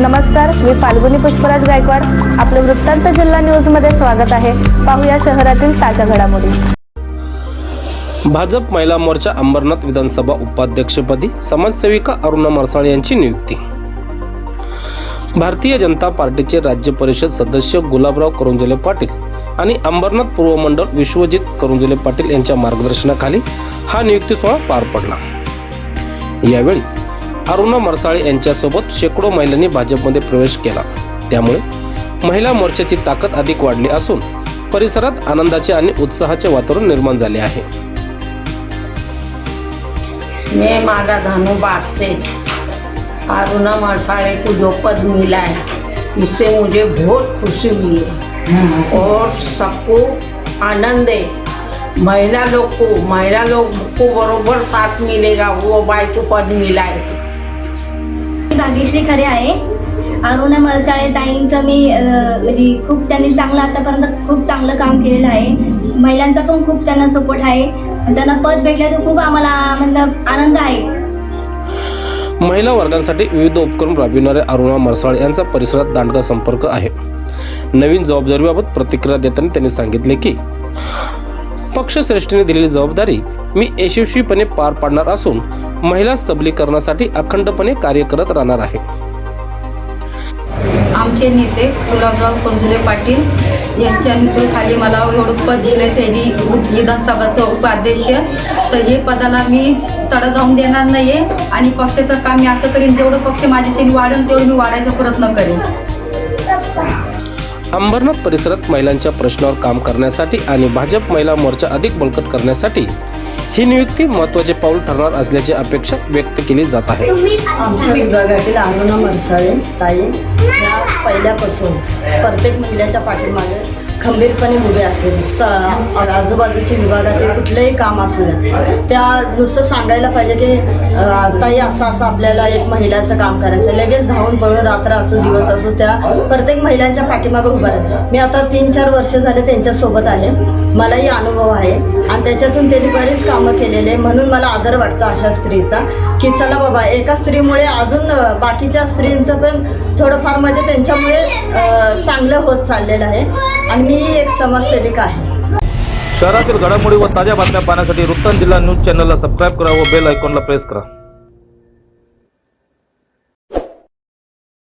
नमस्कार मी फाल्गुनी पुष्पराज गायकवाड. आपलं वृत्तांत जिल्हा न्यूजमध्ये स्वागत आहे. पाहूया शहरातील ताज्या घडामोडी. भाजप महिला मोर्चा अंबरनाथ विधानसभा उपाध्यक्षपदी समाजसेविका अरुणा मरसाळ यांची नियुक्ती. भारतीय जनता पार्टीचे राज्य परिषद सदस्य गुलाबराव करुंजले पाटील आणि अंबरनाथ पूर्व मंडळ विश्वजित करुंजले पाटील यांच्या मार्गदर्शनाखाली हा नियुक्ती सोहळा पार पडला. यावेळी अरुणा मरसाळे यांच्यासोबत शेकडो महिलांनी भाजपमध्ये प्रवेश केला. त्यामुळे महिला मोर्चाची ताकद अधिक वाढली असून परिसरात आनंदाचे आणि उत्साहाचे वातावरण निर्माण झाले आहे. मैं माला धनु से अरुणा मरसाड़े को जो पद मिला है इससे मुझे बहुत खुशी हुई है और सबको आनंद है. महिला लोग को महिला लोग को बरोबर साथ मिलेगा वो बाई को पद मिला है मी भाग्यश्री खरे आहे. अरुणा मळसाळे ताईंचं मी म्हणजे खूप त्यांनी चांगलं आतापर्यंत खूप चांगलं काम केलेलं आहे. महिलांचा पण खूप त्यांना सपोर्ट आहे. त्यांना पद भेटलं तर खूप आम्हाला मतलब आनंद आहे. महिला वर्गांसाठी विविध उपक्रम राबविणाऱ्या अरुणा मरसाळ यांचा परिसरात दांडगा संपर्क आहे. नवीन जबाबदारीबाबत प्रतिक्रिया देताना त्यांनी सांगितले की पक्षश्रेष्ठीने दिलेली जबाबदारी मी यशस्वीपणे पार पाडणार असून महिला सबलीकरणासाठी अखंडपणे कार्य करत राहणार आहे. आमचे नेते गुलाबराव कोंजुले पाटील यांच्या नेतृत्वाखाली मला एवढं पद दिलं आहे त्यांनी विधानसभाचं उपाध्यक्ष. तर हे पदाला मी तडा जाऊन देणार नाही आहे आणि पक्षाचं काम मी असं करीन जेवढं पक्ष माझ्याच्याने वाढेल तेवढं मी वाढायचा प्रयत्न करेन. अंबरनाथ परिसरात महिलांच्या प्रश्नावर काम करण्यासाठी आणि भाजप महिला मोर्चा अधिक बळकट करण्यासाठी ही नियुक्ती महत्त्वाचे पाऊल ठरणार असल्याची अपेक्षा व्यक्त केली जात आहे. आमच्या विभागातील अरुणा मनसाळे ताई या पहिल्यापासून. प्रत्येक महिलेच्या पाठीमागे खंबीरपणे उभे असतील स- विभागातील कुठलंही काम असू द्या. त्या नुसतं सांगायला पाहिजे की अं, ताई असं असं आपल्याला एक महिलाचं काम करायचं. लगेच धावून पळून रात्र असो दिवस असो त्या प्रत्येक महिलांच्या पाठीमागे उभा राहते मी आता तीन चार वर्ष झाले त्यांच्यासोबत आहे. मलाही अनुभव आहे. आणि त्याच्यातून त्यांनी बरीच कामं केलेले. म्हणून मला आदर वाटतो अशा स्त्रीचा. की चला बाबा एका स्त्रीमुळे अजून बाकीच्या स्त्रींचं पण थोडंफार म्हणजे त्यांच्यामुळे चांगलं होत चाललेलं आहे. आणि मी एक समाजसेविका आहे. शहरातील घडामोडी व ताज्या बातम्या पाहण्यासाठी वृत्तांत जिल्हा न्यूज चॅनलला सबस्क्राईब करा व बेल आयकॉनला प्रेस करा.